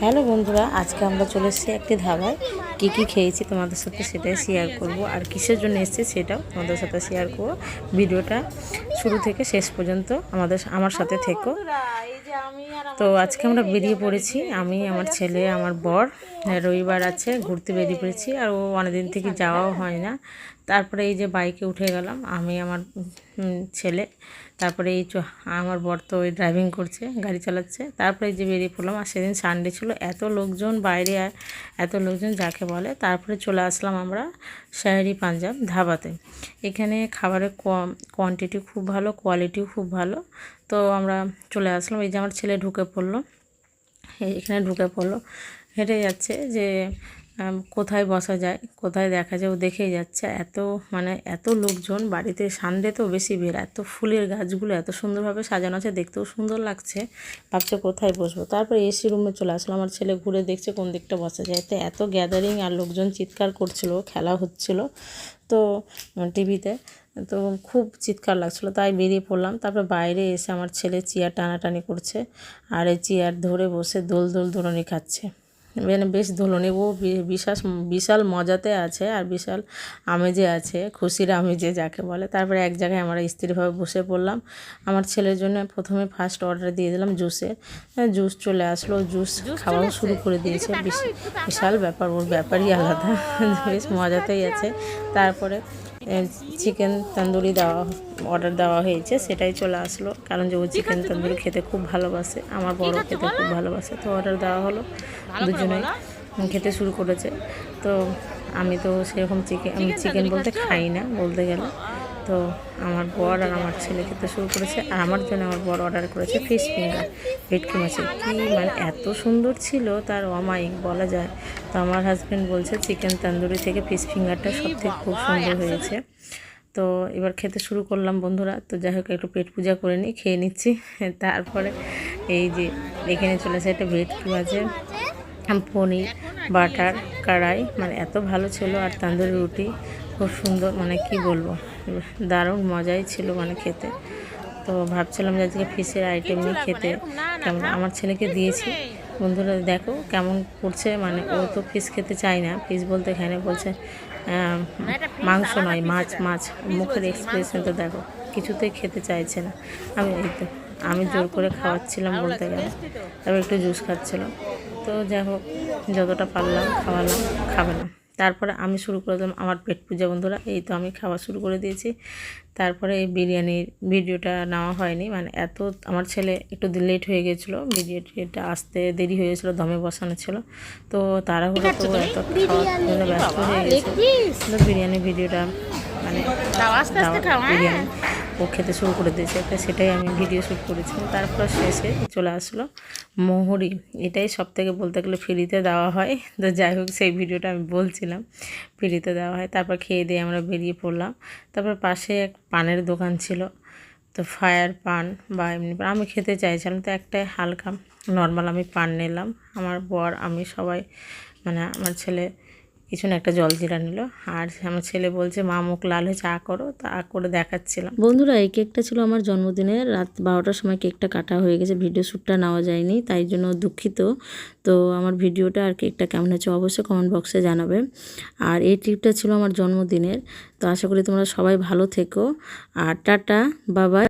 Hello বন্ধুরা আজকে আমরা চলে এসেছি একটি ধাবায়। কী কী খেয়েছি তোমাদের সাথে সেটাই শেয়ার করব। আর কিসের জন্য এসেছি সেটাও তোমাদের সাথে শেয়ার করব। ভিডিওটা শুরু থেকে শেষ পর্যন্ত আমাদের আমার সাথে থেকো। তো আজকে আমরা বেরিয়ে পড়েছি। আমি আমার ছেলে আমার বর রবিবার আছে ঘুরতে বেরিয়ে পড়েছি। আর ও অনেকদিন থেকে যাওয়াও হয় না। তারপরে এই যে বাইকে উঠে গেলাম, আমি আমার ছেলে, তারপরে এই আমার বর তো ওই ড্রাইভিং করছে, গাড়ি চালাচ্ছে, তারপরে এই যে বেরিয়ে পড়লাম, আর সেদিন সানডে ছিল, এত লোকজন বাইরে আর এত লোকজন যাকে বলে, তারপরে চলে আসলাম আমরা শাহরি পাঞ্জাব ধাবাতে। এখানে খাবারের কোয়ান্টিটি খুব ভালো কোয়ালিটিও খুব ভালো। তো আমরা চলে আসলাম, এই যে আমার ছেলে ঢুকে পড়ল এখানে ঢুকে পড়ল, হেঁটে যাচ্ছে যে কোথায় বসা যায়, কোথায় দেখা যায়, ও দেখেই যাচ্ছে। এত মানে এত লোকজন, বাড়িতে সানডে তো বেশি ভিড়, এত ফুলের গাছগুলো এত সুন্দরভাবে সাজানো আছে, দেখতেও সুন্দর লাগছে। ভাবছে কোথায় বসবো? তারপর এসি রুমে চলে আসলো আমার ছেলে ঘুরে দেখছে কোন দিকটা বসা যায়। তো এত গ্যাদারিং আর লোকজন চিৎকার করছিল, খেলা হচ্ছিল, তো টিভিতে তো খুব চিৎকার লাগছিল, তাই বেরিয়ে পড়লাম। তারপর বাইরে এসে আমার ছেলে চেয়ার টানাটানি করছে, আর এই চেয়ার ধরে বসে দোল দোল দোলনি খাচ্ছে। মানে বেশ দোলনি ও বি- বিশাস বিশাল মজাতে আছে আর বিশাল আমেজে আছে খুশির আমেজে যাকে বলে। তারপরে এক জায়গায় আমরা স্থিরভাবে বসে পড়লাম। আমার ছেলের জন্য প্রথমে ফার্স্ট অর্ডার দিয়ে দিলাম জুসের জুস চলে আসলো জুস খাওয়াও শুরু করে দিয়েছে। বিশাল ব্যাপার ওর ব্যাপারই আলাদা। বেশ মজাতেই আছে। তারপরে চিকেন তন্দুরি দেওয়া অর্ডার দেওয়া হয়েছে সেটাই চলে আসলো। কারণ যে ও চিকেন তন্দুরি খেতে খুব ভালোবাসে। আমার বড় খেতে খুব ভালোবাসে। তো অর্ডার দেওয়া হলো দুজনে খেতে শুরু করেছে। তো আমি তো সেরকম চিকেন আমি চিকেন বলতে খাই না বলতে গেলে। তো আমার বর আর আমার ছেলে খেতে শুরু করেছে। আর আমার জন্য আমার বর অর্ডার করেছে ফিশ ফিঙ্গার ভেটকি মাছের। কি মানে এত সুন্দর ছিল তার অমায়িক বলা যায়। তো আমার হাজব্যান্ড বলছে চিকেন তন্দুরি থেকে ফিশ ফিঙ্গারটা সব থেকে খুব সুন্দর হয়েছে। তো এবার খেতে শুরু করলাম বন্ধুরা। তো যাই হোক, একটু পেট পূজা করে নিই, খেয়ে নিচ্ছি। তারপরে এই যে এখানে চলেছে একটা ভেটকি মাছের পনির, বাটার, কড়াই। মানে এত ভালো ছিল। আর তান্দুরি রুটি, খুব সুন্দর। মানে কি বলব? দারুণ মজাই ছিল মানে খেতে। তো ভাবছিলাম যে আজকে ফিশের আইটেম নিয়ে খেতে। কেমন? আমার ছেলেকে দিয়েছি। বন্ধুরা দেখো কেমন করছে মানে ও তো ফিশ খেতে চায় না। ফিশ বলতে এখানে বলছে মাংস নয় মাছ মাছ। মুখের এক্সপ্রেশন তো দেখো কিছুতেই খেতে চাইছে না। আমি এই তো আমি জোর করে খাওয়াচ্ছিলাম বলতে গেলে। তারপর একটু জুস খাচ্ছিলাম। তো যাই হোক যতটা পারলাম খাওয়ালাম খাবে না। তারপরে আমি শুরু করে দিলাম আমার পেট পূজা বন্ধুরা। এই তো আমি খাওয়া শুরু করে দিয়েছি। তারপরে এই বিরিয়ানির ভিডিওটা নেওয়া হয়নি। মানে এত আমার ছেলে একটু লেট হয়ে গেছিল। ভিডিওটা আসতে দেরি হয়ে গেছিল দমে বসানো ছিল। তো তাড়াহুড়ো তো এত খাওয়ার জন্য ব্যস্ত হয়ে গেছে। বিরিয়ানির ভিডিওটা মানে বিরিয়ানি। ও খেতে শুরু করে দিয়েছে তো সেটাই আমি ভিডিও শ্যুট করেছিলাম তারপর শেষে চলে আসলো মোহরি। এটাই সব থেকে বলতে গেলে ফ্রিতে দেওয়া হয়। তো যাই হোক, সেই ভিডিওটা আমি বলছিলাম ফ্রিতে দেওয়া হয়। তারপর খেয়ে দিয়ে আমরা বেরিয়ে পড়লাম। তারপর পাশে এক পানের দোকান ছিল, তো ফায়ার পান বা এমনি পান। আমি খেতে চাইছিলাম। তো একটা হালকা নর্মাল আমি পান নিলাম। আমার বর, আমি সবাই মানে আমার ছেলে কিছু না একটা জল জিরা নিল। আর আমার ছেলে বলছে, মা, মুখ লাল হয়েছে আ করো। তা আ করে দেখাচ্ছিলাম। বন্ধুরা, এই কেকটা ছিল আমার জন্মদিনে রাত বারোটার সময় কেকটা কাটা হয়ে গেছে। ভিডিও শ্যুটটা নেওয়া যায়নি, তাই জন্য দুঃখিত। তো আমার ভিডিওটা আর কেকটা কেমন হয়েছে অবশ্যই কমেন্ট বক্সে জানাবে। আর এই ট্রিপটা ছিল আমার জন্মদিনের। তো আশা করি তোমরা সবাই ভালো থেকো। আর টাটা বাবা